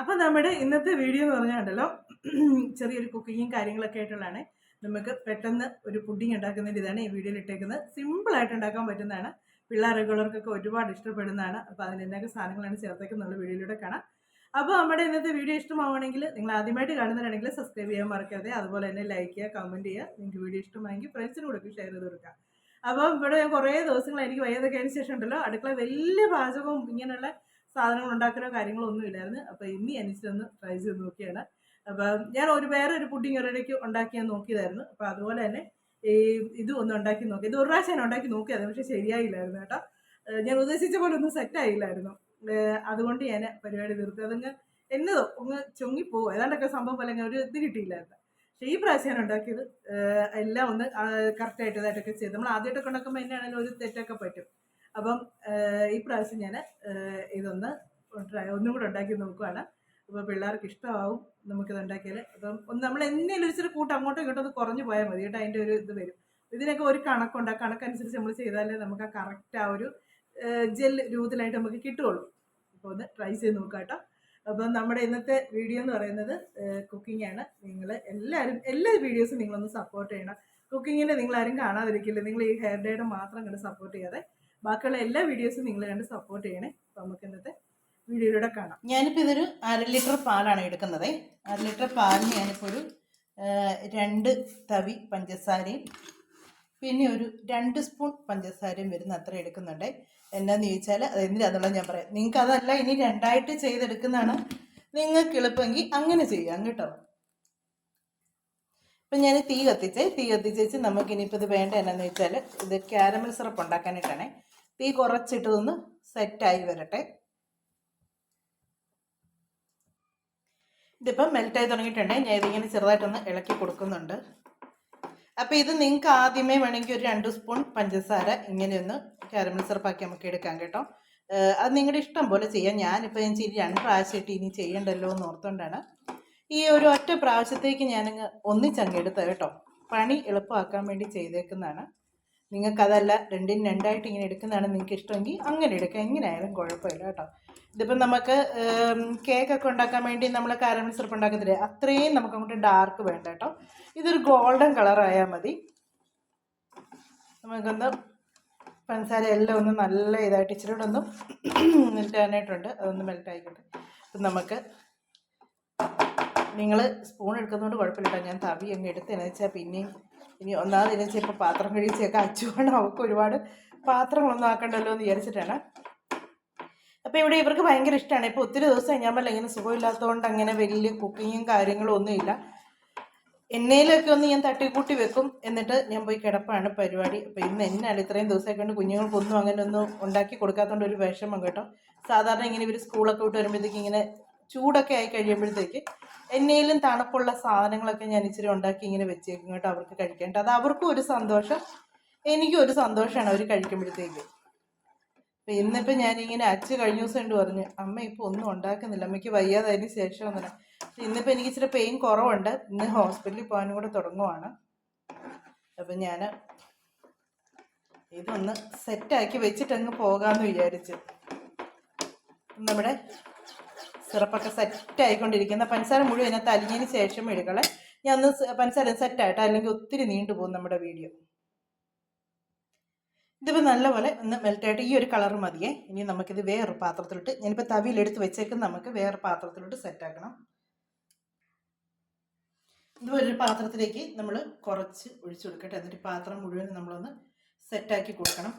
അപ്പൊ നമ്മുടെ ഇന്നത്തെ വീഡിയോ എന്ന് പറഞ്ഞാണ്ടല്ലോ ചെറിയൊരു കുക്കിങ്ങും കാര്യങ്ങളൊക്കെ ആയിട്ടുള്ളതാണ്. നമുക്ക് പെട്ടെന്ന് ഒരു പുഡിംഗ് ഉണ്ടാക്കുന്ന ഇതാണ് ഈ വീഡിയോയിൽ ഇട്ടേക്കുന്നത്. സിമ്പിൾ ആയിട്ട് ഉണ്ടാക്കാൻ പറ്റുന്നതാണ്. പിള്ളേർക്കുള്ളവർക്കൊക്കെ ഒരുപാട് ഇഷ്ടപ്പെടുന്നതാണ്. അപ്പോൾ അതിന് എന്തൊക്കെ സാധനങ്ങളാണ് ചേർത്തേക്കുന്നുള്ള വീഡിയോയിലൂടെ കാണാം. അപ്പോൾ നമ്മുടെ ഇന്നത്തെ വീഡിയോ ഇഷ്ടമാവണമെങ്കിൽ നിങ്ങൾ ആദ്യമായിട്ട് കാണുന്നതാണെങ്കിൽ സബ്സ്ക്രൈബ് ചെയ്യാൻ മറക്കരുത്. അതുപോലെ തന്നെ ലൈക്ക് ചെയ്യുക കമന്റ് ചെയ്യുക. നിങ്ങൾക്ക് വീഡിയോ ഇഷ്ടമായെങ്കിൽ ഫ്രണ്ട്സിന് കൂടെ ഷെയർ ചെയ്ത് കൊടുക്കുക. അപ്പം ഇവിടെ കുറേ ദിവസങ്ങളായി എനിക്ക് വയ്യാതൊക്കെ അതിന് ശേഷം ഉണ്ടല്ലോ. അടുക്കള വലിയ പാചകവും ഇങ്ങനെയുള്ള സാധനങ്ങൾ ഉണ്ടാക്കലോ കാര്യങ്ങളോ ഒന്നും ഇല്ലായിരുന്നു അപ്പോൾ ഇനി എനിച്ചൊന്ന് ട്രൈ ചെയ്ത് നോക്കിയാണ്. അപ്പം ഞാൻ ഒരു വേറെ ഒരു പുഡിങ് ഒരിടയ്ക്ക് ഉണ്ടാക്കിയാൽ നോക്കിയതായിരുന്നു. അപ്പോൾ അതുപോലെ തന്നെ ഈ ഇതും ഒന്ന് ഉണ്ടാക്കി നോക്കി. ഇത് ഒരു പ്രാവശ്യം ഞാൻ ഉണ്ടാക്കി നോക്കിയായിരുന്നു പക്ഷെ ശരിയായില്ലായിരുന്നു കേട്ടോ. ഞാൻ ഉദ്ദേശിച്ച പോലെ ഒന്നും സെറ്റ് ആയില്ലായിരുന്നു. അതുകൊണ്ട് ഞാൻ പരിപാടി നിർത്തി. അതങ്ങ് എന്നതോ ഒന്ന് ചൊങ്ങിപ്പോവും ഏതാണ്ടൊക്കെ സംഭവം അങ്ങനെ ഒരു ഇത് കിട്ടിയില്ലായിരുന്നു. പക്ഷെ ഈ പ്രാവശ്യം ഞാൻ ഉണ്ടാക്കിയത് എല്ലാം ഒന്ന് കറക്റ്റായിട്ട് ഇതായിട്ടൊക്കെ ചെയ്ത്. നമ്മൾ ആദ്യമായിട്ടൊക്കെ ഉണ്ടാക്കുമ്പോൾ എന്നാണെങ്കിലും ഒരു തെറ്റൊക്കെ പറ്റും. അപ്പം ഈ പ്രാവശ്യം ഞാൻ ഇതൊന്ന് ഒന്നും കൂടെ ഉണ്ടാക്കി നോക്കുവാണ്. അപ്പോൾ പിള്ളേർക്ക് ഇഷ്ടമാവും നമുക്കിത് ഉണ്ടാക്കിയാൽ അപ്പം ഒന്ന് നമ്മൾ എന്തെങ്കിലും ഇച്ചിരി കൂട്ട് അങ്ങോട്ടും ഇങ്ങോട്ടും ഒന്ന് കുറഞ്ഞു പോയാൽ മതി കേട്ടോ അതിന്റെ ഒരു ഇത് വരും. ഇതിനൊക്കെ ഒരു കണക്കുണ്ട്. ആ കണക്കനുസരിച്ച് നമ്മൾ ചെയ്താലേ നമുക്ക് ആ കറക്റ്റ് ആ ഒരു ജെൽ രൂപത്തിലായിട്ട് നമുക്ക് കിട്ടുകയുള്ളൂ. അപ്പോൾ ഒന്ന് ട്രൈ ചെയ്ത് നോക്കാം കേട്ടോ. അപ്പം നമ്മുടെ ഇന്നത്തെ വീഡിയോ എന്ന് പറയുന്നത് കുക്കിംഗ് ആണ്. നിങ്ങൾ എല്ലാവരും എല്ലാ വീഡിയോസും നിങ്ങളൊന്ന് സപ്പോർട്ട് ചെയ്യണം. കുക്കിങ്ങിനെ നിങ്ങളാരും കാണാതിരിക്കില്ല. നിങ്ങൾ ഈ ഹെയർ ഡേയുടെ മാത്രം കണ്ട് സപ്പോർട്ട് ചെയ്യാതെ ബാക്കിയുള്ള എല്ലാ വീഡിയോസും നിങ്ങൾ കണ്ട് സപ്പോർട്ട് ചെയ്യണേ. അപ്പോൾ നമുക്ക് ഇന്നത്തെ വീഡിയോയിലൂടെ കാണാം. ഞാനിപ്പോൾ ഇതൊരു അര ലിറ്റർ പാലാണ് എടുക്കുന്നത്. അര ലിറ്റർ പാലിന് ഞാനിപ്പോൾ ഒരു രണ്ട് തവി പഞ്ചസാരയും പിന്നെ ഒരു രണ്ട് സ്പൂൺ പഞ്ചസാരയും വരുന്ന അത്ര എടുക്കുന്നുണ്ട്. എന്നാന്ന് ചോദിച്ചാൽ അത് അതുള്ള ഞാൻ പറയാം. നിങ്ങൾക്ക് അതല്ല ഇനി രണ്ടായിട്ട് ചെയ്തെടുക്കുന്നതാണ് നിങ്ങൾക്ക് എളുപ്പമെങ്കിൽ അങ്ങനെ ചെയ്യാം കേട്ടോ. ഇപ്പം ഞാൻ തീ കത്തിച്ച്. തീ കത്തിച്ച് വെച്ച് നമുക്ക് ഇനിയിപ്പോൾ ഇത് വേണ്ട എന്നാന്ന് വെച്ചാൽ ഇത് ക്യാരമൽ സിറപ്പ് ഉണ്ടാക്കാനായിട്ടാണ് തീ കുറച്ചിട്ടതൊന്ന് സെറ്റായി വരട്ടെ. ഇതിപ്പം മെൽറ്റായി തുടങ്ങിയിട്ടുണ്ട്. ഞാൻ ഇതിങ്ങനെ ചെറുതായിട്ടൊന്ന് ഇളക്കി കൊടുക്കുന്നുണ്ട്. അപ്പോൾ ഇത് നിങ്ങൾക്ക് ആദ്യമേ വേണമെങ്കിൽ ഒരു രണ്ട് സ്പൂൺ പഞ്ചസാര ഇങ്ങനെയൊന്ന് കാരമൽ സിറപ്പാക്കി നമുക്ക് എടുക്കാം കേട്ടോ. അത് നിങ്ങളുടെ ഇഷ്ടം പോലെ ചെയ്യാം. ഞാനിപ്പോൾ ഞാൻ ചെയ്ത് രണ്ട് പ്രാവശ്യമായിട്ട് ഇനി ചെയ്യണ്ടല്ലോ എന്ന് ഓർത്തുകൊണ്ടാണ് ഈ ഒരു ഒറ്റ പ്രാവശ്യത്തേക്ക് ഞാനങ്ങ് ഒന്നിച്ചങ്ങ് എടുത്തത് കേട്ടോ. പണി എളുപ്പമാക്കാൻ വേണ്ടി ചെയ്തേക്കുന്നതാണ്. നിങ്ങൾക്കതല്ല രണ്ടിനും രണ്ടായിട്ട് ഇങ്ങനെ എടുക്കുന്നതാണ് നിങ്ങൾക്ക് ഇഷ്ടമെങ്കിൽ അങ്ങനെ എടുക്കാം. എങ്ങനെയായാലും കുഴപ്പമില്ല കേട്ടോ. ഇതിപ്പം നമുക്ക് കേക്ക് കേക്കൊക്കെ ഉണ്ടാക്കാൻ വേണ്ടി നമ്മൾ കാരമൽ സിറപ്പ് ഉണ്ടാക്കത്തില്ലേ? അത്രയും നമുക്ക് അങ്ങോട്ട് ഡാർക്ക് വേണ്ട കേട്ടോ. ഇതൊരു ഗോൾഡൻ കളറായാൽ മതി. നമുക്കൊന്ന് പഞ്ചസാര എല്ലാം ഒന്ന് നല്ല ഇതായിട്ട് ഇച്ചിരി കൂടെ ഒന്ന് മെൽറ്റ് ആനായിട്ടുണ്ട് അതൊന്ന് മെൽറ്റ് ആയിക്കോട്ടെ. അപ്പം നമുക്ക് നിങ്ങൾ സ്പൂൺ എടുക്കുന്നതുകൊണ്ട് കുഴപ്പമില്ല ഞാൻ തവി അങ്ങ് എടുത്ത് എന്ന് വെച്ചാൽ പിന്നെയും ഇനി ഒന്നാമത് എന്ന് ചിലപ്പോൾ പാത്രം കഴിച്ചൊക്കെ അച്ചുകൊണ്ട് അവൾക്ക് ഒരുപാട് പാത്രങ്ങളൊന്നും ആക്കണ്ടല്ലോ എന്ന് വിചാരിച്ചിട്ടാണ്. അപ്പോൾ ഇവിടെ ഇവർക്ക് ഭയങ്കര ഇഷ്ടമാണ് ഇപ്പോൾ ഒത്തിരി ദിവസം ഞാൻ പറഞ്ഞില്ല ഇങ്ങനെ സുഖമില്ലാത്തതുകൊണ്ട് അങ്ങനെ വലിയ കുക്കിങ്ങും കാര്യങ്ങളും ഒന്നുമില്ല എണ്ണയിലൊക്കെ ഒന്ന് ഞാൻ തട്ടിക്കൂട്ടി വെക്കും. എന്നിട്ട് ഞാൻ പോയി കിടപ്പാണ് പരിപാടി. അപ്പോൾ ഇന്ന് എന്നാണ് ഇത്രയും ദിവസമൊക്കെ കൊണ്ട് കുഞ്ഞുങ്ങൾക്കൊന്നും അങ്ങനെ ഒന്നും ഉണ്ടാക്കി കൊടുക്കാത്തതുകൊണ്ട് ഒരു വിഷമം കേട്ടോ. സാധാരണ ഇങ്ങനെ ഇവർ സ്കൂളൊക്കെ വിട്ട് വരുമ്പോഴത്തേക്ക് ഇങ്ങനെ ചൂടൊക്കെ ആയി കഴിയുമ്പോഴത്തേക്ക് എന്നേലും തണുപ്പുള്ള സാധനങ്ങളൊക്കെ ഞാൻ ഇച്ചിരി ഉണ്ടാക്കി ഇങ്ങനെ വെച്ചേക്കും കേട്ടോ അവർക്ക് കഴിക്കേണ്ട അത് അവർക്കും ഒരു സന്തോഷം എനിക്കും ഒരു സന്തോഷമാണ് അവർ കഴിക്കുമ്പോഴത്തേക്ക്. അപ്പം ഇന്നിപ്പോൾ ഞാനിങ്ങനെ അച്ഛ കഴിഞ്ഞ ദിവസം ഉണ്ട് പറഞ്ഞു അമ്മ ഇപ്പോൾ ഒന്നും ഉണ്ടാക്കുന്നില്ല അമ്മയ്ക്ക് വയ്യാതായതിന് ശേഷം ഒന്നും ഇന്നിപ്പോൾ എനിക്ക് ഇച്ചിരി പെയിൻ കുറവുണ്ട് ഇന്ന് ഹോസ്പിറ്റലിൽ പോകാനും കൂടെ തുടങ്ങുവാണ്. അപ്പം ഞാൻ ഇതൊന്ന് സെറ്റാക്കി വെച്ചിട്ടങ്ങ് പോകാമെന്ന് വിചാരിച്ചു. നമ്മുടെ സിറപ്പൊക്കെ സെറ്റ് ആയിക്കൊണ്ടിരിക്കുന്ന. പഞ്ചസാര മുഴുവൻ ഇതിനകത്ത് അലിഞ്ഞതിന് ശേഷം എടുക്കളെ ഞാൻ ഒന്ന് പഞ്ചസാര സെറ്റായിട്ട് അല്ലെങ്കിൽ ഒത്തിരി നീണ്ടു പോകും നമ്മുടെ വീഡിയോ. ഇതിപ്പോൾ നല്ലപോലെ ഒന്ന് മെൽറ്റായിട്ട് ഈ ഒരു കളർ മതിയേ. ഇനി നമുക്കിത് വേറൊരു പാത്രത്തിലിട്ട് ഞാനിപ്പോൾ തവിയിലെടുത്ത് വെച്ചേക്കുന്ന നമുക്ക് വേറെ പാത്രത്തിലോട്ട് സെറ്റാക്കണം ഇതുപോലെ ഒരു പാത്രത്തിലേക്ക് നമ്മൾ കുറച്ച് ഒഴിച്ചു കൊടുക്കട്ടെ. എന്നിട്ട് പാത്രം മുഴുവൻ നമ്മളൊന്ന് സെറ്റാക്കി കൊടുക്കണം.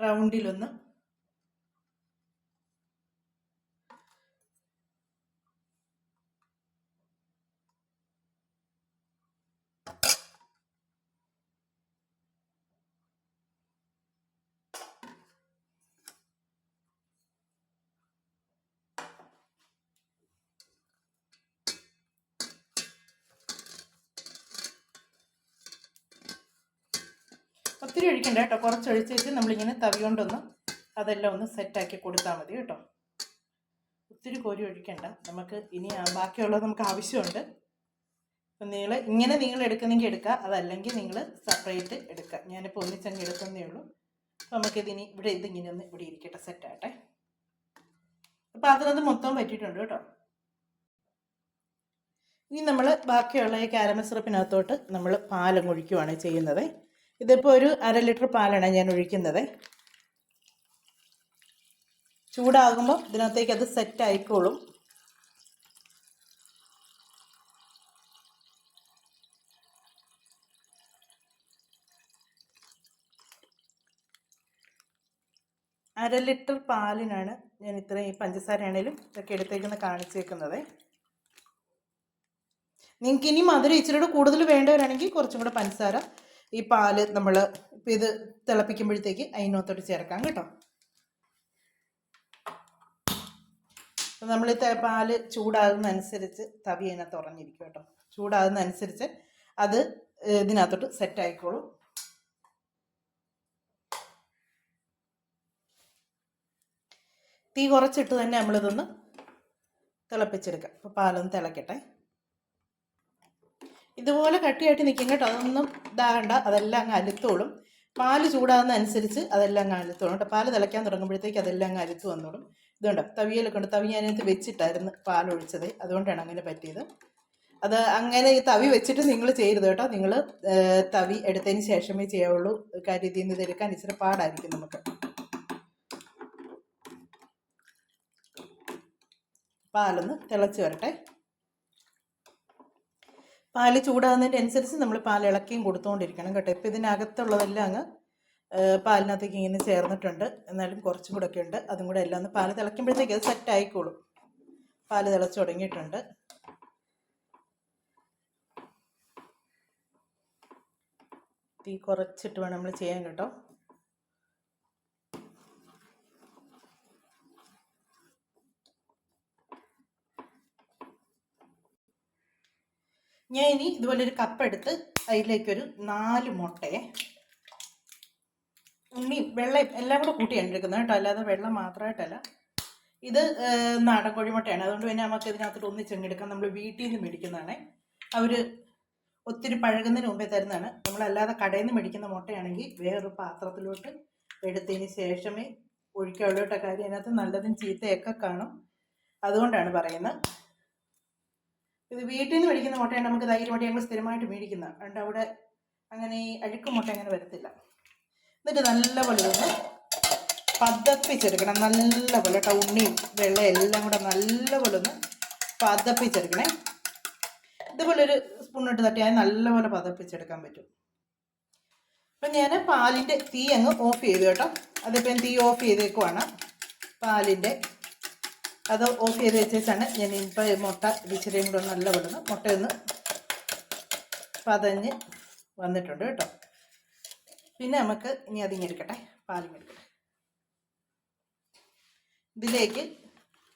റൗണ്ടിലൊന്ന് ഒത്തിരി ഒഴിക്കണ്ട കേട്ടോ. കുറച്ച് ഒഴിച്ച് വെച്ച് നമ്മളിങ്ങനെ തവി കൊണ്ടൊന്ന് അതെല്ലാം ഒന്ന് സെറ്റാക്കി കൊടുത്താൽ മതി കേട്ടോ. ഒത്തിരി കോരി ഒഴിക്കണ്ട. നമുക്ക് ഇനി ബാക്കിയുള്ളത് നമുക്ക് ആവശ്യമുണ്ട്. നിങ്ങൾ ഇങ്ങനെ നിങ്ങൾ എടുക്കുന്നെങ്കിൽ എടുക്കുക അതല്ലെങ്കിൽ നിങ്ങൾ സെപ്പറേറ്റ് എടുക്കുക ഞാനിപ്പോൾ ഒന്നിച്ചങ്ങ് എടുക്കുന്നേ ഉള്ളൂ. അപ്പോൾ നമുക്കിതിനി ഇവിടെ ഇതിങ്ങനെ ഒന്ന് ഇവിടെ ഇരിക്കട്ടെ സെറ്റാട്ടെ അപ്പോൾ അതിനത് മൊത്തം പറ്റിയിട്ടുണ്ട് കേട്ടോ. ഇനി നമ്മൾ ബാക്കിയുള്ള ഈ കാരമൽ സിറപ്പിനകത്തോട്ട് നമ്മൾ പാലം ഒഴിക്കുവാണ് ചെയ്യുന്നത്. ഇതിപ്പോൾ ഒരു അര ലിറ്റർ പാലാണ് ഞാൻ ഒഴിക്കുന്നത്. ചൂടാകുമ്പോൾ ഇതിനകത്തേക്ക് അത് സെറ്റ് ആയിക്കോളും. അര ലിറ്റർ പാലിനാണ് ഞാൻ ഇത്രയും ഈ പഞ്ചസാരയാണേലും ഇതൊക്കെ എടുത്തേക്കുന്ന കാണിച്ചേക്കുന്നത്. നിങ്ങൾക്ക് ഇനി മധുരം ഇച്ചിരി കൂടുതൽ വേണ്ടവരാണെങ്കിൽ കുറച്ചും കൂടെ പഞ്ചസാര ഈ പാൽ നമ്മൾ ഇത് തിളപ്പിക്കുമ്പോഴത്തേക്ക് അതിനകത്തോട്ട് ചേർക്കാം കേട്ടോ. നമ്മൾ പാൽ ചൂടാകുന്നതനുസരിച്ച് തവി അതിനകത്ത് ഉറഞ്ഞിരിക്കും കേട്ടോ. ചൂടാകുന്നതനുസരിച്ച് അത് ഇതിനകത്തോട്ട് സെറ്റ് ആയിക്കോളും. തീ കുറച്ചിട്ട് തന്നെ നമ്മളിതൊന്ന് തിളപ്പിച്ചെടുക്കാം. അപ്പോൾ പാലൊന്ന് തിളക്കട്ടെ. ഇതുപോലെ കട്ടിയായിട്ട് നിൽക്കും കേട്ടോ. അതൊന്നും ഇതാകണ്ട. അതെല്ലാം അങ്ങ് അലുത്തോളും. പാൽ ചൂടാകുന്ന അനുസരിച്ച് അതെല്ലാം അങ്ങ് അലുത്തോളും കേട്ടോ. പാൽ തിളയ്ക്കാൻ തുടങ്ങുമ്പോഴത്തേക്ക് അതെല്ലാം അങ്ങ് അലുത്ത് വന്നോളും. ഇതുകൊണ്ട് തവിയിലൊക്കെ ഉണ്ട്. തവി അതിനകത്ത് വെച്ചിട്ടായിരുന്നു പാൽ ഒഴിച്ചത് അതുകൊണ്ടാണ് അങ്ങനെ പറ്റിയത്. അത് അങ്ങനെ ഈ തവി വെച്ചിട്ട് നിങ്ങൾ ചെയ്യരുത് കേട്ടോ. നിങ്ങൾ തവി എടുത്തതിന് ശേഷമേ ചെയ്യാവുള്ളൂ. കാര്യം ഇതിൽ നിന്ന് ഇതെടുക്കാൻ ഇച്ചിരി പാടായിരിക്കും നമുക്ക്. പാലൊന്ന് തിളച്ച് വരട്ടെ. പാൽ ചൂടാകുന്നതിന്റെ അനുസരിച്ച് നമ്മൾ പാൽ ഇളക്കിയും കൊടുത്തുകൊണ്ടിരിക്കണം കേട്ടോ. ഇപ്പം ഇതിനകത്തുള്ളതെല്ലാം അങ്ങ് പാലിനകത്തേക്ക് ഇങ്ങനെ ചേർന്നിട്ടുണ്ട്. എന്നാലും കുറച്ചും കൂടെ ഒക്കെ ഉണ്ട്. അതും കൂടെ എല്ലാം ഒന്ന് പാൽ തിളയ്ക്കുമ്പോഴത്തേക്ക് അത് സെറ്റ് ആയിക്കോളും. പാൽ തിളച്ച് തുടങ്ങിയിട്ടുണ്ട്. തീ കുറച്ചിട്ട് വേണം നമ്മൾ ചെയ്യാൻ കേട്ടോ. ഞാൻ ഇനി ഇതുപോലെ ഒരു കപ്പെടുത്ത് അതിലേക്കൊരു നാല് മുട്ടയെ ഉണ്ണി വെള്ളം എല്ലാം കൂടെ കൂട്ടിയാണ് എടുക്കുന്നത് കേട്ടോ. അല്ലാതെ വെള്ളം മാത്രമായിട്ടല്ല ഇത് നാടൻ കോഴിമുട്ടയാണ്. അതുകൊണ്ട് പിന്നെ നമുക്ക് ഇതിനകത്തോട്ട് ഒന്നിച്ചെങ്ങെടുക്കാം നമ്മൾ വീട്ടിൽ നിന്ന് മേടിക്കുന്നതാണ്. അവർ ഒത്തിരി പഴകുന്നതിന് മുമ്പേ തരുന്നതാണ്. നമ്മളല്ലാതെ കടയിൽ നിന്ന് മേടിക്കുന്ന മുട്ടയാണെങ്കിൽ വേറൊരു പാത്രത്തിലോട്ട് എടുത്തതിന് ശേഷമേ ഒഴിക്കാവുള്ളൂട്ട കാര്യം അതിനകത്ത് നല്ലതും ചീത്തയൊക്കെ കാണും. അതുകൊണ്ടാണ് പറയുന്നത്. ഇത് വീട്ടിൽ നിന്ന് മേടിക്കുന്ന മുട്ടയാണ് നമുക്ക് തൈര് മുട്ട ഞങ്ങൾ സ്ഥിരമായിട്ട് മേടിക്കുന്ന. അതുകൊണ്ട് അവിടെ അങ്ങനെ ഈ അഴുക്ക് മുട്ട അങ്ങനെ വരത്തില്ല. എന്നിട്ട് നല്ലപോലെ ഒന്ന് പതപ്പിച്ചെടുക്കണം. നല്ലപോലെ ഉണ്ണിയും വെള്ളം എല്ലാം കൂടെ നല്ലപോലെ ഒന്ന് പതപ്പിച്ചെടുക്കണേ. ഇതുപോലെ ഒരു സ്പൂൺ ഇട്ട് തട്ടിയാൽ നല്ലപോലെ പതപ്പിച്ചെടുക്കാൻ പറ്റും. അപ്പം ഞാൻ പാലിന്റെ തീ അങ്ങ് ഓഫ് ചെയ്തു കേട്ടോ. അതിപ്പോൾ തീ ഓഫ് ചെയ്തേക്കുവാണ്. പാലിന്റെ അത് ഓഫ് ചെയ്ത് വെച്ചാണ് ഞാൻ ഇപ്പം മുട്ട ഇച്ചിരിയും കൂടെ നല്ല വിടുന്നു മുട്ടയൊന്ന് പതഞ്ഞ് വന്നിട്ടുണ്ട് കേട്ടോ. പിന്നെ നമുക്ക് ഇനി അതിങ്ങെടുക്കട്ടെ പാലിങ്ങെടുക്കട്ടെ ഇതിലേക്ക്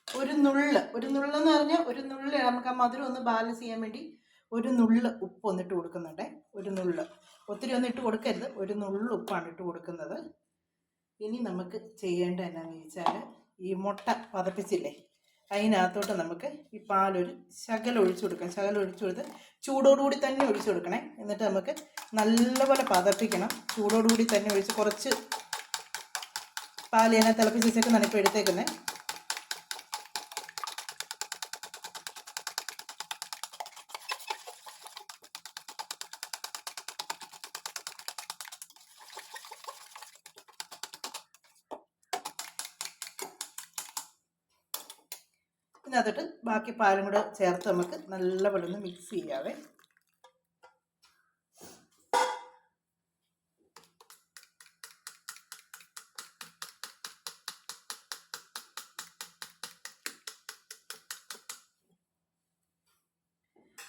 ഒരു നുള്ള് ഒരു നുള്ളെന്ന് പറഞ്ഞാൽ ഒരു നുള്ള് നമുക്ക് ആ മധുരം ഒന്ന് ബാലൻസ് ചെയ്യാൻ വേണ്ടി ഒരു നുള്ള് ഉപ്പ് ഒന്നിട്ട് കൊടുക്കുന്നുണ്ടേ. ഒരു നുള്ള്. ഒത്തിരി ഒന്നും ഇട്ട് കൊടുക്കരുത്. ഒരു നുള്ള് ഉപ്പാണ് ഇട്ട് കൊടുക്കുന്നത്. ഇനി നമുക്ക് ചെയ്യേണ്ട എന്നാന്ന് ചോദിച്ചാൽ ഈ മുട്ട പതപ്പിച്ചില്ലേ അതിനകത്തോട്ട് നമുക്ക് ഈ പാലൊരു ശകലം ഒഴിച്ചു കൊടുക്കാം. ശകലം ഒഴിച്ചു കൊടുത്ത് ചൂടോടുകൂടി തന്നെ ഒഴിച്ചു കൊടുക്കണേ. എന്നിട്ട് നമുക്ക് നല്ലപോലെ പതപ്പിക്കണം. ചൂടോടുകൂടി തന്നെ ഒഴിച്ച് കുറച്ച് പാൽ ഞാൻ തിളപ്പിച്ച് വെച്ചേക്കുന്നതാണ് നനപ്പ് എടുത്തേക്കുന്നത് ഇതിനകത്തോട്ട് ബാക്കി പാലും കൂടെ ചേർത്ത് നമുക്ക് നല്ലപോലെ ഒന്ന് മിക്സ് ചെയ്യാവേ.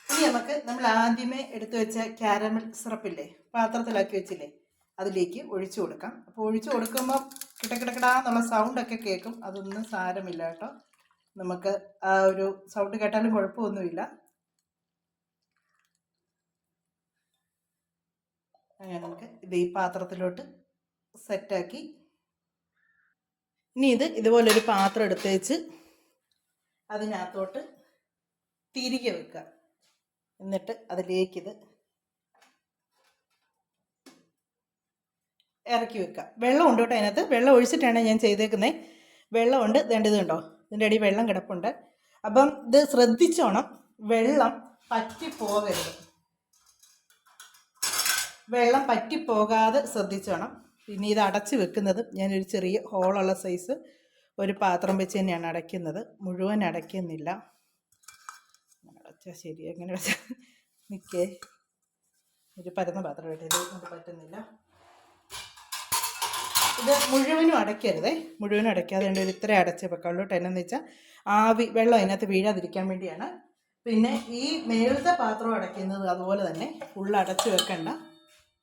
ഇനി നമുക്ക് നമ്മൾ ആദ്യമേ എടുത്തു വെച്ച ക്യാരമൽ സിറപ്പില്ലേ പാത്രത്തിലാക്കി വെച്ചില്ലേ അതിലേക്ക് ഒഴിച്ചു കൊടുക്കാം. അപ്പോൾ ഒഴിച്ചു കൊടുക്കുമ്പോൾ കിടക്കിടക്കിടാന്നുള്ള സൗണ്ടൊക്കെ കേൾക്കും. അതൊന്നും സാരമില്ല കേട്ടോ. നമുക്ക് ആ ഒരു സൗണ്ട് കേട്ടാലും കുഴപ്പമൊന്നുമില്ല. അങ്ങനെ നമുക്ക് ഇത് ഈ പാത്രത്തിലോട്ട് സെറ്റാക്കി ഇനി ഇത് ഇതുപോലൊരു പാത്രം എടുത്ത് വെച്ച് അതിനകത്തോട്ട് തിരികെ വെക്കുക. എന്നിട്ട് അതിലേക്കിത് ഇറക്കി വെക്കുക. വെള്ളം ഉണ്ട് കേട്ടോ അതിനകത്ത്. വെള്ളം ഒഴിച്ചിട്ടാണ് ഞാൻ ചെയ്തേക്കുന്നത് വെള്ളമുണ്ട്. വേണ്ടത് കണ്ടോ? ഇതിന്റെ അടി വെള്ളം കിടപ്പുണ്ട്. അപ്പം ഇത് ശ്രദ്ധിച്ചോണം. വെള്ളം പറ്റി പോകരുത് വെള്ളം പറ്റി പോകാതെ ശ്രദ്ധിച്ചോണം. പിന്നെ ഇത് അടച്ച് വെക്കുന്നത് ഞാനൊരു ചെറിയ ഹോളുള്ള സൈസ് ഒരു പാത്രം വെച്ച് തന്നെയാണ് അടയ്ക്കുന്നത്. മുഴുവൻ അടയ്ക്കുന്നില്ല. അടച്ചാൽ ശരി. അങ്ങനെ വെച്ചാൽ നിൽക്കേ ഒരു പരന്ന പാത്രം കൊണ്ട് പറ്റുന്നില്ല. ഇത് മുഴുവനും അടയ്ക്കരുതേ. മുഴുവനും അടയ്ക്കാതെ ഉണ്ട് ഇത്ര അടച്ച് വെക്കാവുള്ളൂ എന്നു വെച്ചാൽ ആവി വെള്ളം അതിനകത്ത് വീഴാതിരിക്കാൻ വേണ്ടിയാണ്. പിന്നെ ഈ മേളത്തെ പാത്രം അടയ്ക്കുന്നത് അതുപോലെ തന്നെ ഫുള്ള് അടച്ച് വെക്കണ്ട.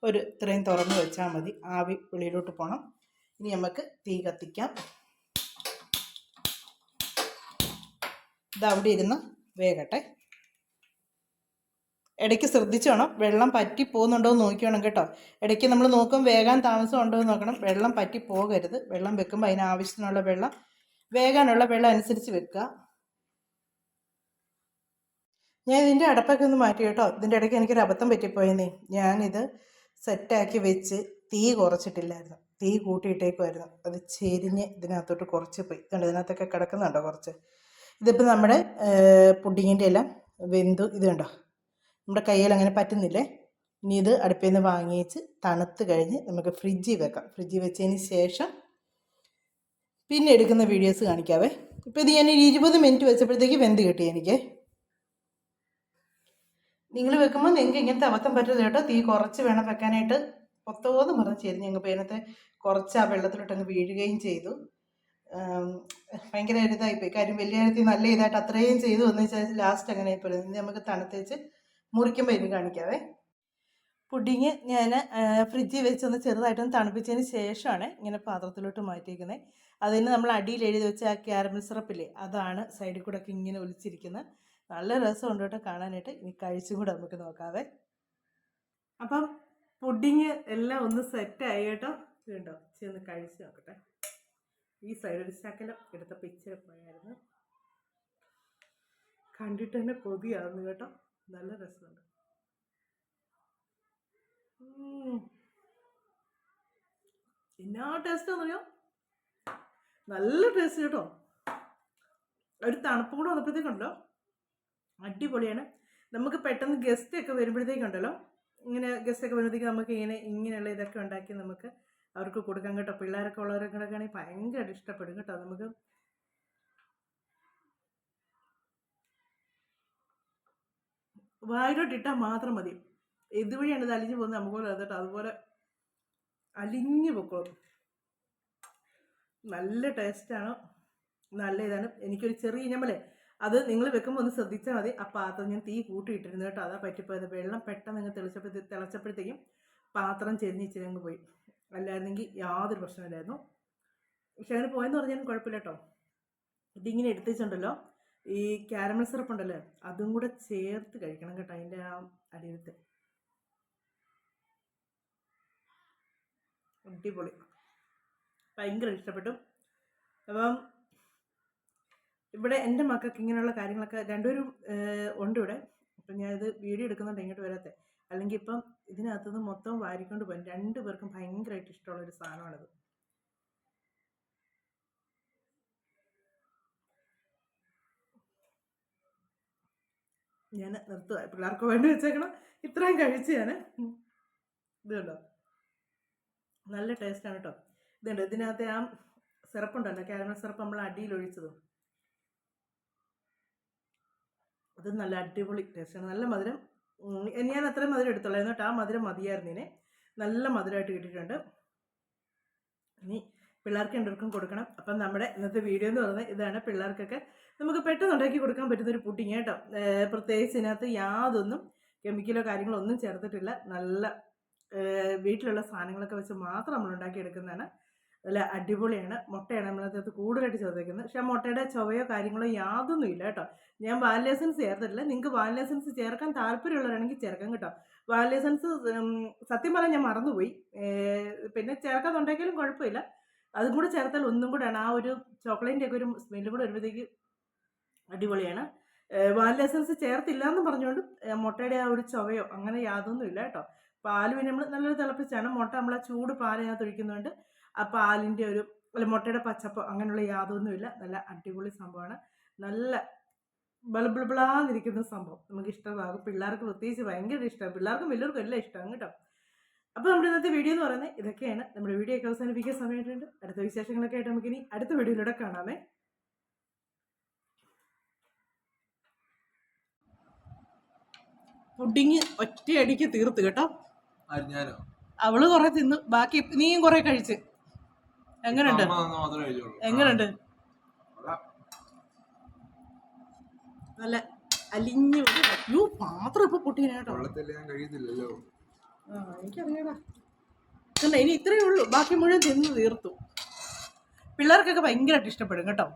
ഒരു ഇത്രയും തുറന്ന് വെച്ചാൽ മതി. ആവി വെളിയിലോട്ട് പോകണം ഇനി നമുക്ക് തീ കത്തിക്കാം. ഇത് അവിടെ ഇരുന്ന് വേകട്ടെ. ഇടയ്ക്ക് ശ്രദ്ധിച്ചോണം വെള്ളം പറ്റി പോകുന്നുണ്ടോ എന്ന് നോക്കിയോണം കേട്ടോ. ഇടയ്ക്ക് നമ്മൾ നോക്കും വേഗം താമസം ഉണ്ടോ എന്ന് നോക്കണം. വെള്ളം പറ്റി പോകരുത്. വെള്ളം വെക്കുമ്പോൾ അതിന് ആവശ്യത്തിനുള്ള വെള്ളം വേഗാനുള്ള വെള്ളം അനുസരിച്ച് വെക്കുക. ഞാൻ ഇതിന്റെ അടപ്പൊക്കെ ഒന്ന് മാറ്റി കേട്ടോ. ഇതിന്റെ ഇടയ്ക്ക് എനിക്കൊരു അബദ്ധം പറ്റിപ്പോയെന്നേ. ഞാനിത് സെറ്റാക്കി വെച്ച് തീ കുറച്ചിട്ടില്ലായിരുന്നു. തീ കൂട്ടിയിട്ടേക്കുമായിരുന്നു അത് ചെരിഞ്ഞ് ഇതിനകത്തോട്ട് കുറച്ച് പോയി. ഇതുണ്ട് ഇതിനകത്തൊക്കെ കിടക്കുന്നുണ്ടോ കുറച്ച്? ഇതിപ്പോൾ നമ്മുടെ പുഡിങ്ങിന്റെ എല്ലാം വെന്തു. ഇത് കണ്ടോ? നമ്മുടെ കയ്യിൽ അങ്ങനെ പറ്റുന്നില്ലേ? ഇനി ഇത് അടുപ്പിൽ നിന്ന് വാങ്ങിച്ച് തണുത്ത് കഴിഞ്ഞ് നമുക്ക് ഫ്രിഡ്ജിൽ വെക്കാം. ഫ്രിഡ്ജിൽ വെച്ചതിന് ശേഷം പിന്നെ എടുക്കുന്ന വീഡിയോസ് കാണിക്കാവേ. ഇപ്പോൾ ഇത് ഞാൻ ഒരു ഇരുപത് മിനിറ്റ് വെച്ചപ്പോഴത്തേക്ക് വെന്ത് കിട്ടി എനിക്ക്. നിങ്ങൾ വെക്കുമ്പോൾ നിങ്ങൾക്ക് ഇങ്ങനത്തെ അബദ്ധം പറ്റരുത് കേട്ടോ. തീ കുറച്ച് വേണം വെക്കാനായിട്ട്. പൊത്തോന്ന് പറഞ്ഞ് ചേരുന്നു ഞങ്ങൾ പേനത്തെ കുറച്ച് ആ വെള്ളത്തിലോട്ട് അങ്ങ് വീഴുകയും ചെയ്തു. ഭയങ്കര ഇതായിപ്പോയി കാര്യം വലിയ കാര്യത്തിൽ നല്ല ഇതായിട്ട് അത്രയും ചെയ്തു. എന്ന് വെച്ചാൽ ലാസ്റ്റ് അങ്ങനെ ആയിപ്പോയി നമുക്ക് തണുത്തേച്ച് മുറിക്കുമ്പോൾ എനിക്ക് കാണിക്കാവേ. പുഡിങ് ഞാൻ ഫ്രിഡ്ജിൽ വെച്ചൊന്ന് ചെറുതായിട്ടൊന്ന് തണുപ്പിച്ചതിന് ശേഷമാണ് ഇങ്ങനെ പാത്രത്തിലോട്ട് മാറ്റിയിരിക്കുന്നത് അതിന് നമ്മൾ അടിയിൽ എഴുതി വെച്ച ആ ക്യാരമൽ സിറപ്പില്ലേ അതാണ് സൈഡിൽ കൂടെ ഒക്കെ ഇങ്ങനെ ഒലിച്ചിരിക്കുന്നത് നല്ല രസം ഉണ്ട് കേട്ടോ കാണാനായിട്ട്. ഇനി കഴിച്ചും കൂടെ നമുക്ക് നോക്കാവേ. അപ്പം പുഡിങ് എല്ലാം ഒന്ന് സെറ്റായി കേട്ടോ. കണ്ടോ ചെന്ന് കഴിച്ച് നോക്കട്ടെ. ഈ സൈഡ് ഒരു ശകലം എടുത്ത പിക്ചർ പോയായിരുന്നു. കണ്ടിട്ട് തന്നെ കൊതിയാവുന്നു കേട്ടോ. നല്ല രസമുണ്ട്. എന്നാ ടേസ്റ്റ് അറിയോ നല്ല ടേസ്റ്റ് കേട്ടോ. ഒരു തണുപ്പ് കൂടെ വന്നപ്പോഴത്തേക്കുണ്ടല്ലോ. അടിപൊളിയാണ്. നമുക്ക് പെട്ടെന്ന് ഗസ്റ്റ് ഒക്കെ വരുമ്പോഴത്തേക്കുണ്ടല്ലോ. ഇങ്ങനെ ഗസ്റ്റ് ഒക്കെ വരുമ്പോഴത്തേക്ക് നമുക്ക് ഇങ്ങനെ ഇങ്ങനെയുള്ള ഇതൊക്കെ ഉണ്ടാക്കി നമുക്ക് അവർക്ക് കൊടുക്കാൻ കേട്ടോ. പിള്ളേരൊക്കെ ഉള്ളവരൊക്കെ ആണെങ്കിൽ ഭയങ്കര ഇഷ്ടപ്പെടും കേട്ടോ. നമുക്ക് വായിലോട്ട് ഇട്ടാൽ മാത്രം മതി. ഇതുവഴിയാണ് ഇത് അലിഞ്ഞു പോകുന്നത് നമുക്ക് പോലെ അതുപോലെ അലിഞ്ഞു പൊക്കോളും. നല്ല ടേസ്റ്റാണ് നല്ല ഇതാണ്. എനിക്കൊരു ചെറിയ ഞമ്മലെ അത് നിങ്ങൾ വെക്കുമ്പോൾ ഒന്ന് ശ്രദ്ധിച്ചാൽ മതി. ആ പാത്രം ഞാൻ തീ കൂട്ടിയിട്ടിരുന്നു കേട്ടോ. അതാ പറ്റിപ്പോയത്. വെള്ളം പെട്ടെന്ന് അങ്ങ് തെളിച്ചപ്പോഴത്തേ തിളച്ചപ്പോഴത്തേക്കും പാത്രം ചെരിഞ്ഞ് ഇച്ചിരി അങ്ങ് പോയി. അല്ലായിരുന്നെങ്കിൽ യാതൊരു പ്രശ്നമില്ലായിരുന്നു. പക്ഷെ അങ്ങനെ പോയെന്ന് പറഞ്ഞാലും കുഴപ്പമില്ല കേട്ടോ. ഇതിങ്ങനെ എടുത്തിട്ടുണ്ടല്ലോ. ഈ ക്യാരമൽ സിറപ്പ് ഉണ്ടല്ലേ അതും കൂടെ ചേർത്ത് കഴിക്കണം കേട്ടോ അതിന്റെ ആ അടിയിലത്തെ. അടിപൊളി. ഭയങ്കര ഇഷ്ടപ്പെട്ടു. അപ്പം ഇവിടെ എന്റെ മക്കൾക്ക് ഇങ്ങനെയുള്ള കാര്യങ്ങളൊക്കെ രണ്ടുപേരും ഉണ്ട് ഇവിടെ. അപ്പം ഞാനിത് വീഡിയോ എടുക്കുന്നുണ്ട് ഇങ്ങോട്ട് വരാത്തെ അല്ലെങ്കിൽ ഇപ്പം ഇതിനകത്തുനിന്ന് മൊത്തം വാരിക്കൊണ്ട് പോകും രണ്ടു പേർക്കും ഭയങ്കരമായിട്ട് ഇഷ്ടമുള്ളൊരു സാധനമാണിത്. ഞാൻ നിർത്തുക പിള്ളേർക്ക് വേണ്ടി വെച്ചേക്കണം ഇത്രയും കഴിച്ച് ഞാൻ ഇത് കണ്ടോ? നല്ല ടേസ്റ്റാണ് കേട്ടോ ഇതുണ്ട് ഇതിനകത്ത് ആ സിറപ്പ് ഉണ്ടല്ലോ കാരമൽ സിറപ്പ് നമ്മൾ അടിയിൽ ഒഴിച്ചതും. അത് നല്ല അടിപൊളി ടേസ്റ്റാണ് നല്ല മധുരം. ഞാൻ അത്രയും മധുരം എടുത്തോളാം എന്നിട്ട് ആ മധുരം മതിയായിരുന്നു ഇനി. നല്ല മധുരമായിട്ട് കിട്ടിയിട്ടുണ്ട്. ഇനി പിള്ളേർക്ക് രണ്ടുപേർക്കും കൊടുക്കണം. അപ്പം നമ്മുടെ ഇന്നത്തെ വീഡിയോ എന്ന് പറയുന്നത് ഇതാണ് പിള്ളേർക്കൊക്കെ നമുക്ക് പെട്ടെന്ന് ഉണ്ടാക്കി കൊടുക്കാൻ പറ്റുന്ന ഒരു പുഡിങ് കേട്ടോ. പ്രത്യേകിച്ച് ഇതിനകത്ത് യാതൊന്നും കെമിക്കലോ കാര്യങ്ങളോ ഒന്നും ചേർത്തിട്ടില്ല. നല്ല വീട്ടിലുള്ള സാധനങ്ങളൊക്കെ വെച്ച് മാത്രം നമ്മൾ ഉണ്ടാക്കിയെടുക്കുന്നതാണ്. നല്ല അടിപൊളിയാണ്. മുട്ടയാണ് നമ്മളതിനകത്ത് കൂടുതലായിട്ട് ചേർത്തേക്കുന്നത്. പക്ഷേ ആ മുട്ടയുടെ ചൊവയോ കാര്യങ്ങളോ യാതൊന്നും ഇല്ല കേട്ടോ. ഞാൻ വാനില എസൻസ് ചേർത്തിട്ടില്ല. നിങ്ങൾക്ക് വാനില എസൻസ് ചേർക്കാൻ താല്പര്യമുള്ളവരാണെങ്കിൽ ചേർക്കാം കേട്ടോ. വാനില എസൻസ് സത്യം പറഞ്ഞാൽ ഞാൻ മറന്നുപോയി. പിന്നെ ഉണ്ടാക്കിയാലും കുഴപ്പമില്ല. അതും കൂടെ ചേർത്താൽ ഒന്നും കൂടെയാണ് ആ ഒരു ചോക്ലേറ്റിന്റെ ഒക്കെ ഒരു സ്മെല്ലും കൂടെ വരുമ്പോഴത്തേക്ക് അടിപൊളിയാണ്. വാനില എസൻസ് ചേർത്തില്ല എന്ന് പറഞ്ഞുകൊണ്ട് മുട്ടയുടെ ആ ഒരു ചുവയോ അങ്ങനെ യാതൊന്നും ഇല്ല കേട്ടോ. പാൽ പിന്നെ നമ്മൾ നല്ലൊരു തിളപ്പിച്ചാണ്. മുട്ട നമ്മൾ ആ ചൂട് പാലിനകത്ത് ഒഴിക്കുന്നുണ്ട് ആ പാലിന്റെ ഒരു അല്ല മുട്ടയുടെ പച്ചപ്പ് അങ്ങനെയുള്ള യാതൊന്നുമില്ല നല്ല അടിപൊളി സംഭവമാണ്. നല്ല ബളബിളബിളാന്നിരിക്കുന്ന സംഭവം. നമുക്ക് ഇഷ്ടമാകും. പിള്ളേർക്ക് പ്രത്യേകിച്ച് ഭയങ്കര ഇഷ്ടമാണ് പിള്ളേർക്കും വലിയവർക്കും എല്ലാം ഇഷ്ടമാണ് കേട്ടോ. അപ്പോൾ നമ്മുടെ ഇന്നത്തെ വീഡിയോ എന്ന് പറയുന്നത് ഇതൊക്കെയാണ്. നമ്മുടെ വീഡിയോ ഒക്കെ അവസാനിപ്പിക്കാൻ സമയമായിട്ടുണ്ട്. അടുത്ത വിശേഷങ്ങളൊക്കെ ആയിട്ട് നമുക്കിനി അടുത്ത വീഡിയോയിലൂടെ കാണാമേ. പുഡിങ് ഒറ്റയടിക്ക് തീർത്ത് കേട്ടോ. അവൾ കുറെ തിന്നു. ബാക്കി നീയും കുറെ കഴിച്ച്. എങ്ങനെയുണ്ട് എങ്ങനെയുണ്ട്. നല്ല അലിഞ്ഞു പാത്രം ഇപ്പൊ ആ എനിക്കറിയാടാ. ഇനി ഇത്രയേ ഉള്ളൂ. ബാക്കി മുഴുവൻ തിന്ന് തീർത്തു. പിള്ളേർക്കൊക്കെ ഭയങ്കരമായിട്ട് ഇഷ്ടപ്പെടും കേട്ടോ.